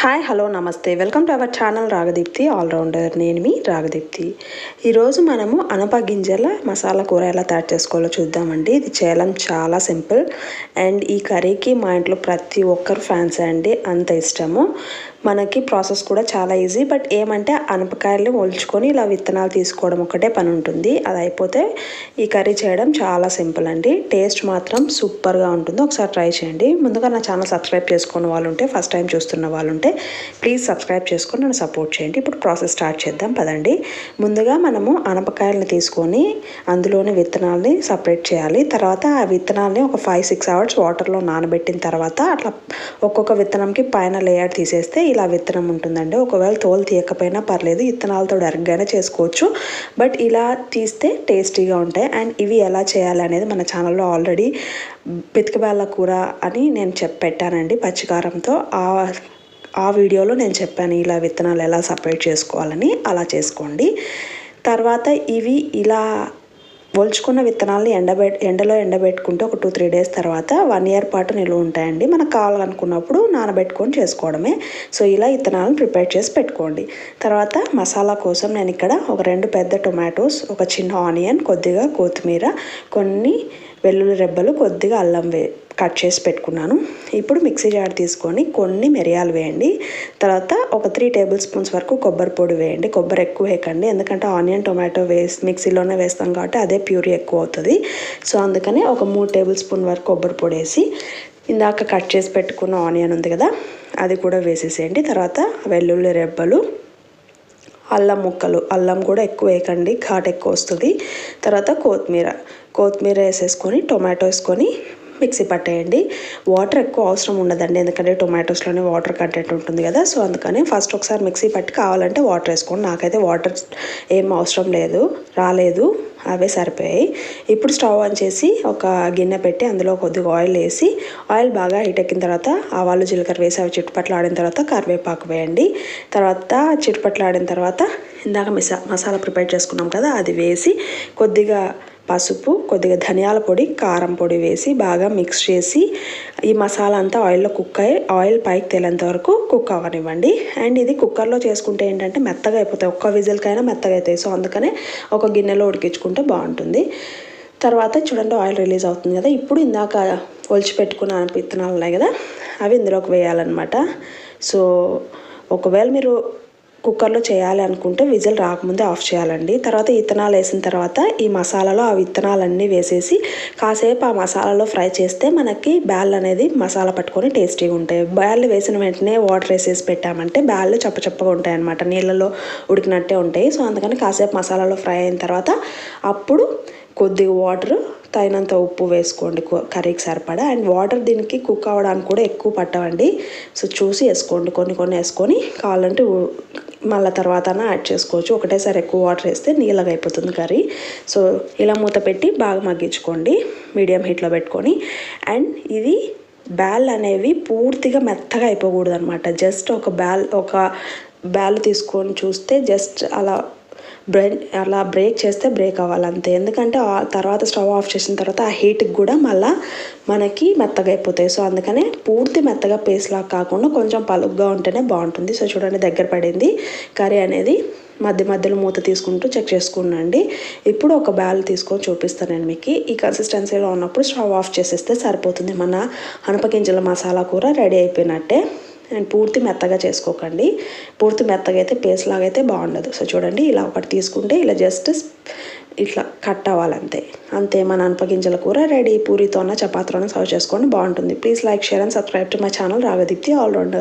Hi hello నమస్తే. Welcome to our channel Ragadeepthi allrounder నేను మీ రాగదీప్తి ఈరోజు మనము అనప గింజల మసాలా కూర ఎలా తయారు చేసుకోవాలో చూద్దామండి. ఇది చేయడం చాలా సింపుల్. అండ్ ఈ కర్రీకి మా ఇంట్లో ప్రతి ఒక్కరు ఫ్యాన్స్ అండి. అంత ఇష్టము. మనకి ప్రాసెస్ కూడా చాలా ఈజీ. బట్ ఏమంటే అనపకాయలు ఒల్చుకొని ఇలా విత్తనాలు తీసుకోవడం ఒకటే పని ఉంటుంది అది అయిపోతే ఈ కర్రీ చేయడం చాలా సింపుల్ అండి. టేస్ట్ మాత్రం సూపర్గా ఉంటుంది. ఒకసారి ట్రై చేయండి. ముందుగా నా ఛానల్ సబ్స్క్రైబ్ చేసుకున్న వాళ్ళు ఉంటే ఫస్ట్ టైం చూస్తున్న వాళ్ళు ఉంటే ప్లీజ్ సబ్స్క్రైబ్ చేసుకొని నన్ను సపోర్ట్ చేయండి. ఇప్పుడు ప్రాసెస్ స్టార్ట్ చేద్దాం. పదండి. ముందుగా మనము అనపకాయలను తీసుకొని అందులోని విత్తనాలని సపరేట్ చేయాలి. తర్వాత ఆ విత్తనాలని ఒక ఫైవ్ సిక్స్ అవర్స్ వాటర్లో నానబెట్టిన తర్వాత అట్లా ఒక్కొక్క విత్తనంకి పైన లేయర్ తీసేస్తే ఇలా విత్తనం ఉంటుందండి. ఒకవేళ తోలు తీయకపోయినా పర్లేదు విత్తనాలతో డైరెక్ట్గానే చేసుకోవచ్చు. బట్ ఇలా తీస్తే టేస్టీగా ఉంటాయి. అండ్ ఇవి ఎలా చేయాలి అనేది మన ఛానల్లో ఆల్రెడీ పితికబేళ్ళ కూర అని నేను చెప్పి పెట్టానండి పచ్చికారంతో. ఆ ఆ వీడియోలో నేను చెప్పాను ఇలా విత్తనాలు ఎలా సపరేట్ చేసుకోవాలని. అలా చేసుకోండి. తర్వాత ఇవి ఇలా ఒలుచుకున్న విత్తనాలని ఎండబెట్ ఎండలో ఎండబెట్టుకుంటే ఒక టూ త్రీ డేస్ తర్వాత వన్ ఇయర్ పాటు నిల్వ ఉంటాయండి. మనకు కావాలనుకున్నప్పుడు నానబెట్టుకొని చేసుకోవడమే. సో ఇలా విత్తనాలను ప్రిపేర్ చేసి పెట్టుకోండి. తర్వాత మసాలా కోసం నేను ఇక్కడ ఒక రెండు పెద్ద టొమాటోస్ ఒక చిన్న ఆనియన్ కొద్దిగా కొత్తిమీర కొన్ని వెల్లుల్లి రెబ్బలు కొద్దిగా అల్లం వే కట్ చేసి పెట్టుకున్నాను. ఇప్పుడు మిక్సీ జార్ తీసుకొని కొన్ని మిరియాలు వేయండి. తర్వాత ఒక త్రీ టేబుల్ స్పూన్స్ వరకు కొబ్బరి పొడి వేయండి. కొబ్బరి ఎక్కువ వేయకండి. ఎందుకంటే ఆనియన్ టొమాటో వేసి మిక్సీలోనే వేస్తాం కాబట్టి అదే ప్యూరీ ఎక్కువ అవుతుంది. సో అందుకని ఒక మూడు టేబుల్ స్పూన్ వరకు కొబ్బరి పొడి వేసి ఇందాక కట్ చేసి పెట్టుకున్న ఆనియన్ ఉంది కదా అది కూడా వేసేసేయండి. తర్వాత వెల్లుల్లి రెబ్బలు అల్లం ముక్కలు అల్లం కూడా ఎక్కువ వేయకండి. ఘాట్ ఎక్కువ వస్తుంది. తర్వాత కొత్తిమీర కొత్తిమీర వేసేసుకొని టొమాటో వేసుకొని మిక్సీ పట్టేయండి. వాటర్ ఎక్కువ అవసరం ఉండదండి. ఎందుకంటే టొమాటోస్లోనే వాటర్ కంటెంట్ ఉంటుంది కదా. సో అందుకని ఫస్ట్ ఒకసారి మిక్సీ పట్టి కావాలంటే వాటర్ వేసుకోండి. నాకైతే వాటర్ ఏం అవసరం లేదు. రాలేదు. అవే సరిపోయాయి. ఇప్పుడు స్టవ్ ఆన్ చేసి ఒక గిన్నె పెట్టి అందులో కొద్దిగా ఆయిల్ వేసి ఆయిల్ బాగా హీట్ ఎక్కిన తర్వాత ఆవాలు జీలకర్ర వేసి అవి చిట్టుపట్లు ఆడిన తర్వాత కరివేపాకు వేయండి. తర్వాత చిట్టుపట్లు ఆడిన తర్వాత ఇందాక మిసా మసాలా ప్రిపేర్ చేసుకున్నాం కదా అది వేసి కొద్దిగా పసుపు కొద్దిగా ధనియాల పొడి కారం పొడి వేసి బాగా మిక్స్ చేసి ఈ మసాలా అంతా ఆయిల్లో కుక్ అయ్యి ఆయిల్ పైకి తేలేంత వరకు కుక్ అవ్వనివ్వండి. అండ్ ఇది కుక్కర్లో చేసుకుంటే ఏంటంటే మెత్తగా అయిపోతాయి. ఒక్క విజిల్కైనా మెత్తగా అవుతాయి. సో అందుకనే ఒక గిన్నెలో ఉడికించుకుంటే బాగుంటుంది. తర్వాత చూడండి ఆయిల్ రిలీజ్ అవుతుంది కదా. ఇప్పుడు ఇందాక ఒలిచి పెట్టుకున్న విత్తనాలు ఉన్నాయి కదా అవి ఇందులోకి వేయాలన్నమాట. సో ఒకవేళ మీరు కుక్కర్లో చేయాలనుకుంటే విజిల్ రాకముందే ఆఫ్ చేయాలండి. తర్వాత విత్తనాలు వేసిన తర్వాత ఈ మసాలాలో ఆ విత్తనాలన్నీ వేసేసి కాసేపు ఆ మసాలాలో ఫ్రై చేస్తే మనకి బ్యాల్ అనేది మసాలా పట్టుకొని టేస్టీగా ఉంటాయి. బ్యాళ్ళు వేసిన వెంటనే వాటర్ వేసేసి పెట్టామంటే బ్యాళ్ళు చప్పచప్పగా ఉంటాయి అనమాట నీళ్ళలో ఉడికినట్టే ఉంటాయి. సో అందుకని కాసేపు మసాలాలో ఫ్రై అయిన తర్వాత అప్పుడు కొద్దిగా వాటర్ తగినంత ఉప్పు వేసుకోండి. కర్రీకి సరిపడా. అండ్ వాటర్ దీనికి కుక్ అవ్వడానికి కూడా ఎక్కువ పట్టవండి. సో చూసి వేసుకోండి. కొన్ని కొన్ని వేసుకొని కావాలంటే మళ్ళీ తర్వాత యాడ్ చేసుకోవచ్చు. ఒకటేసారి ఎక్కువ వాటర్ వేస్తే నీళ్ళగా అయిపోతుంది కర్రీ. సో ఇలా మూత పెట్టి బాగా మగ్గించుకోండి. మీడియం హీట్లో పెట్టుకొని. అండ్ ఇది బ్యాల్ అనేవి పూర్తిగా మెత్తగా అయిపోకూడదు అనమాట జస్ట్ ఒక బ్యాల్ ఒక బ్యాల్ తీసుకొని చూస్తే జస్ట్ అలా బ్రెడ్ అలా బ్రేక్ చేస్తే బ్రేక్ అవ్వాలి అంతే. ఎందుకంటే తర్వాత స్టవ్ ఆఫ్ చేసిన తర్వాత ఆ హీట్కి కూడా మళ్ళీ మనకి మెత్తగా అయిపోతాయి. సో అందుకనే పూర్తి మెత్తగా పేస్ట్ లాగా కాకుండా కొంచెం పలుగ్గా ఉంటేనే బాగుంటుంది. సో చూడండి దగ్గర పడింది. కర్రీ అనేది మధ్య మధ్యలో మూత తీసుకుంటూ చెక్ చేసుకుండండి ఇప్పుడు ఒక బ్యాల్ తీసుకొని చూపిస్తాను నేను మీకు. ఈ కన్సిస్టెన్సీలో ఉన్నప్పుడు స్టవ్ ఆఫ్ చేసేస్తే సరిపోతుంది. మన అనపగింజల మసాలా కూర రెడీ అయిపోయినట్టే. పూర్తి మెత్తగా చేసుకోకండి. పూర్తి మెత్తగా అయితే పేస్ట్ లాగా అయితే బాగుండదు. సో చూడండి ఇలా ఒకటి తీసుకుంటే ఇలా జస్ట్ ఇట్లా కట్ అవ్వాలంతే. అంతే మన అనపగింజల కూర రెడీ. పూరితోన చపాతీలోనే సర్వ్ చేసుకోండి బాగుంటుంది. Please like share and subscribe to my channel. Ragadeepthi allrounder